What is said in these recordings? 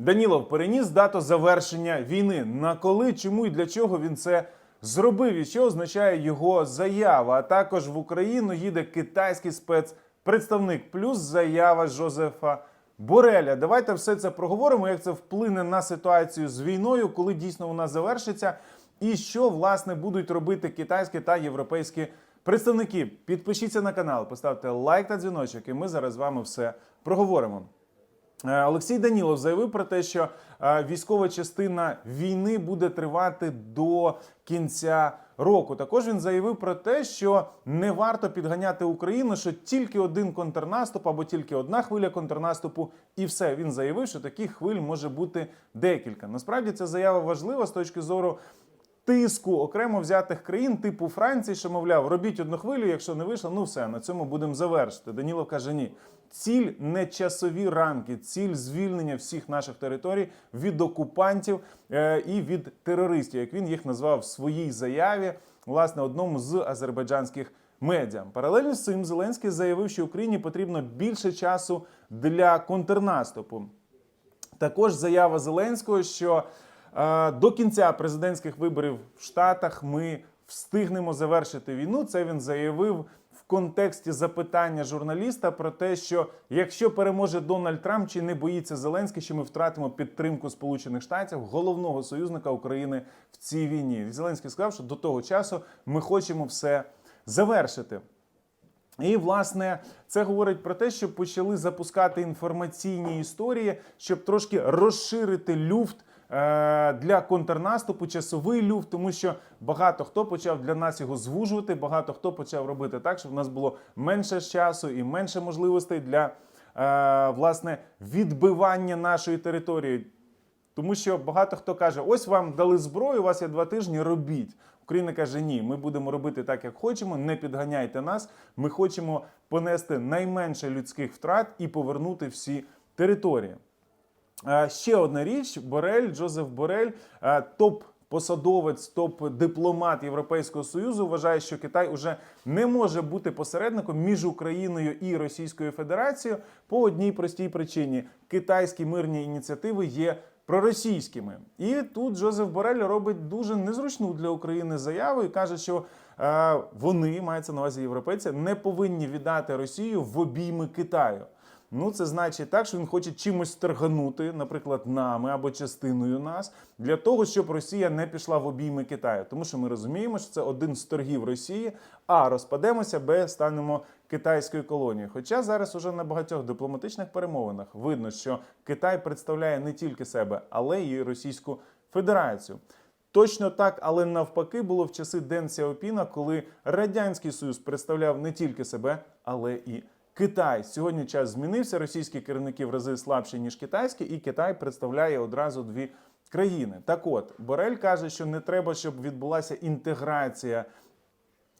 Данілов переніс дату завершення війни. На коли, чому і для чого він це зробив? І що означає його заява? А також в Україну їде китайський спецпредставник, плюс заява Жозефа Бореля. Давайте все це проговоримо, як це вплине на ситуацію з війною, коли дійсно вона завершиться, і що власне будуть робити китайські та європейські представники. Підпишіться на канал, поставте лайк та дзвіночок, і ми зараз з вами все проговоримо. Е, Олексій Данілов заявив про те, що е, військова частина війни буде тривати до кінця року. Також він заявив про те, що не варто підганяти Україну, що тільки один контрнаступ або тільки одна хвиля контрнаступу, і все. Він заявив, що таких хвиль може бути декілька. Насправді ця заява важлива з точки зору. Тиску окремо взятих країн, типу Франції, що мовляв, робіть одну хвилю, якщо не вийшло, ну все на цьому будемо завершити. Данілов каже: ні. Ціль не часові рамки, ціль звільнення всіх наших територій від окупантів е, і від терористів, як він їх назвав в своїй заяві, власне, одному з азербайджанських медіа. Паралельно з цим Зеленський заявив, що Україні потрібно більше часу для контрнаступу. Також заява Зеленського, що е, до кінця президентських виборів в Штатах ми встигнемо завершити війну. Це він заявив контексті запитання журналіста про те, що якщо переможе Дональд Трамп, чи не боїться Зеленський, що ми втратимо підтримку Сполучених Штатів, головного союзника України в цій війні. Зеленський сказав, що до того часу ми хочемо все завершити. І власне це говорить про те, що почали запускати інформаційні історії, щоб трошки розширити люфт для контрнаступу, часовий люфт, тому що багато хто почав для нас його звужувати, багато хто почав робити так, щоб в нас було менше часу і менше можливостей для е, власне відбивання нашої території. Тому що багато хто каже: ось вам дали зброю, у вас є два тижні, робіть. Україна каже: ні, ми будемо робити так, як хочемо. Не підганяйте нас. Ми хочемо понести найменше людських втрат і повернути всі території. Е, Ще одна річ: Борель, Джозеф Борель, е, топ. Посадовець, топ-дипломат Європейського союзу вважає, що Китай уже не може бути посередником між Україною і Російською Федерацією по одній простій причині: китайські мирні ініціативи є проросійськими. І тут Джозеф Борель робить дуже незручну для України заяву і каже, що е, вони мається на увазі європейці, не повинні віддати Росію в обійми Китаю. Ну, це значить так, що він хоче чимось торганути, наприклад, нами або частиною нас, для того, щоб Росія не пішла в обійми Китаю. Тому що ми розуміємо, що це один з торгів Росії, а розпадемося, б станемо китайською колонією. Хоча зараз уже на багатьох дипломатичних перемовинах видно, що Китай представляє не тільки себе, але й Російську Федерацію. Точно так, але навпаки було в часи Ден Сяопіна, коли Радянський Союз представляв не тільки себе, але і Китай. Сьогодні час змінився. Російські керівники в рази слабші, ніж китайські, і Китай представляє одразу дві країни. Так от, Борель каже, що не треба, щоб відбулася інтеграція.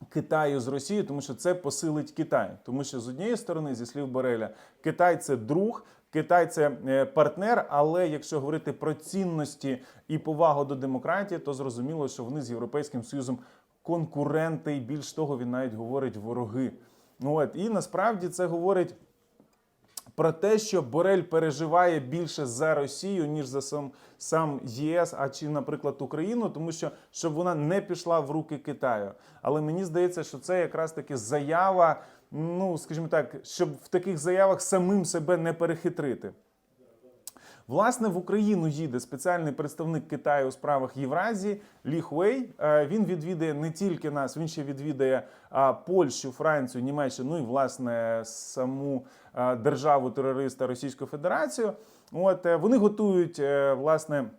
Китаю з Росією, тому що це посилить Китай. Тому що з однієї сторони, зі слів Бореля, Китай це друг, Китай це е, партнер. Але якщо говорити про цінності і повагу до демократії, то зрозуміло, що вони з Європейським Союзом конкуренти, і більш того, він навіть говорить вороги. Ну от і насправді це говорить. Про те, що Борель переживає більше за Росію, ніж за сам, сам ЄС, а чи, наприклад, Україну, тому що щоб вона не пішла в руки Китаю. Але мені здається, що це якраз таки заява, ну скажімо так, щоб в таких заявах самим себе не перехитрити. Власне, в Україну їде спеціальний представник Китаю у справах Євразії Лі Хуей. Е, Він відвідає не тільки нас, він ще відвідає Польщу, Францію, Німеччину, ну і власне саму державу терориста Російську Федерацію. От е, вони готують е, власне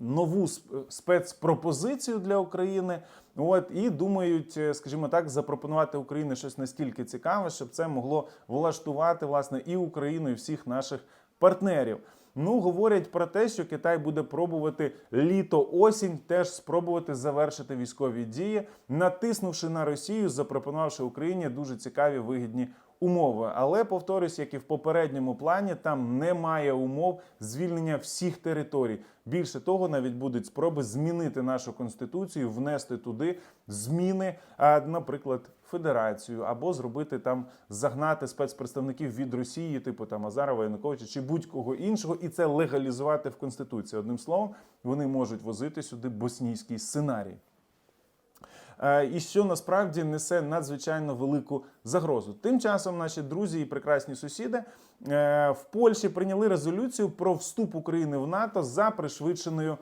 нову спецпропозицію для України. От і думають, е, скажімо так, запропонувати Україні щось настільки цікаве, щоб це могло влаштувати власне і Україну, і всіх наших партнерів. Ну, говорять про те, що Китай буде пробувати літо-осінь теж спробувати завершити військові дії, натиснувши на Росію, запропонувавши Україні дуже цікаві вигідні умови. Але повторюсь, як і в попередньому плані, там немає умов звільнення всіх територій. Більше того, навіть будуть спроби змінити нашу конституцію, внести туди зміни, а, наприклад, Федерацію або зробити там загнати спецпредставників від Росії, типу там Азарова, Януковича чи будь-кого іншого, і це легалізувати в конституції. Одним словом, вони можуть возити сюди боснійський сценарій. Е, і що насправді несе надзвичайно велику загрозу. Тим часом наші друзі і прекрасні сусіди е, в Польщі прийняли резолюцію про вступ України в НАТО за пришвидшеною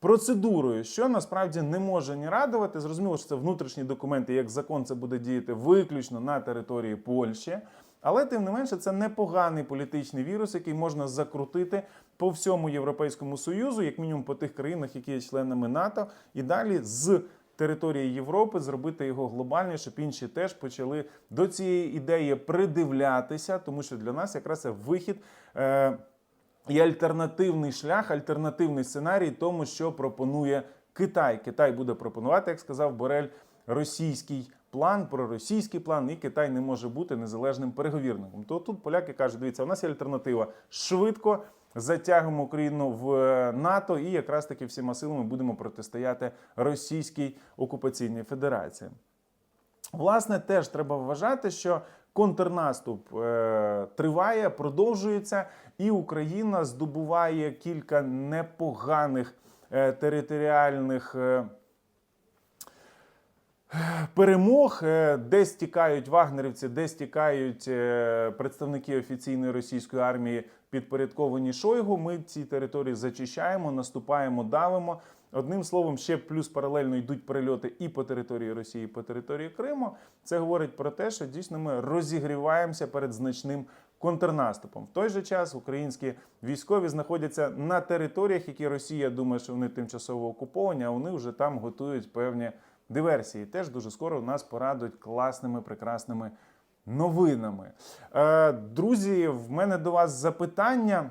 процедурою, що насправді не може ні радувати. Зрозуміло, що це внутрішні документи, як закон це буде діяти виключно на території Польщі. Але тим не менше, це непоганий політичний вірус, який можна закрутити по всьому Європейському Союзу, як мінімум по тих країнах, які є членами НАТО, і далі з території Європи зробити його глобальним, щоб інші теж почали до цієї ідеї придивлятися, тому що для нас якраз це вихід. Е- і альтернативний шлях, альтернативний сценарій тому, що пропонує Китай. Китай буде пропонувати, як сказав Борель, російський план, проросійський план, і Китай не може бути незалежним переговірником. То тут поляки кажуть: дивіться, у нас є альтернатива швидко. Затягуємо Україну в е, НАТО, і якраз таки всіма силами будемо протистояти Російській окупаційній Федерації. Власне, теж треба вважати, що контрнаступ е, триває, продовжується, і Україна здобуває кілька непоганих е, територіальних. Е, Перемог, е, десь тікають вагнерівці, десь тікають е, представники офіційної російської армії, підпорядковані Шойгу. Ми ці території зачищаємо, наступаємо, давимо. Одним словом, ще плюс паралельно йдуть перельоти і по території Росії, і по території Криму. Це говорить про те, що дійсно ми розігріваємося перед значним контрнаступом. В той же час українські військові знаходяться на територіях, які Росія думає, що вони тимчасово окуповані, а вони вже там готують певні диверсії. Теж дуже скоро нас порадують класними, прекрасними новинами. Е, друзі, в мене до вас запитання.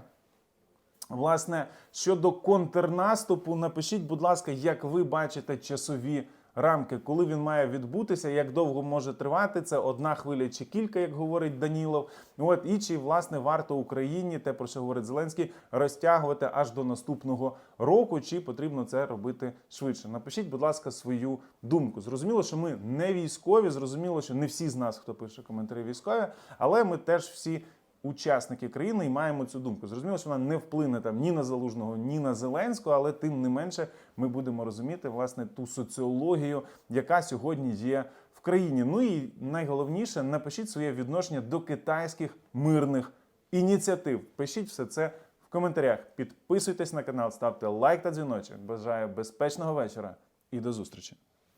Власне, щодо контрнаступу, напишіть, будь ласка, як ви бачите часові рамки, коли він має відбутися, як довго може тривати це одна хвиля чи кілька, як говорить Данілов. От і чи власне варто Україні, те про що говорить Зеленський, розтягувати аж до наступного року, чи потрібно це робити швидше? Напишіть, будь ласка, свою думку. Зрозуміло, що ми не військові, зрозуміло, що не всі з нас, хто пише коментарі, військові, але ми теж всі учасники країни і маємо цю думку. Зрозуміло, що вона не вплине там ні на залужного, ні на Зеленського, але тим не менше ми будемо розуміти власне ту соціологію, яка сьогодні є в країні. Ну і найголовніше, напишіть своє відношення до китайських мирних ініціатив. Пишіть все це в коментарях. Підписуйтесь на канал, ставте лайк та дзвіночок. Бажаю безпечного вечора і до зустрічі.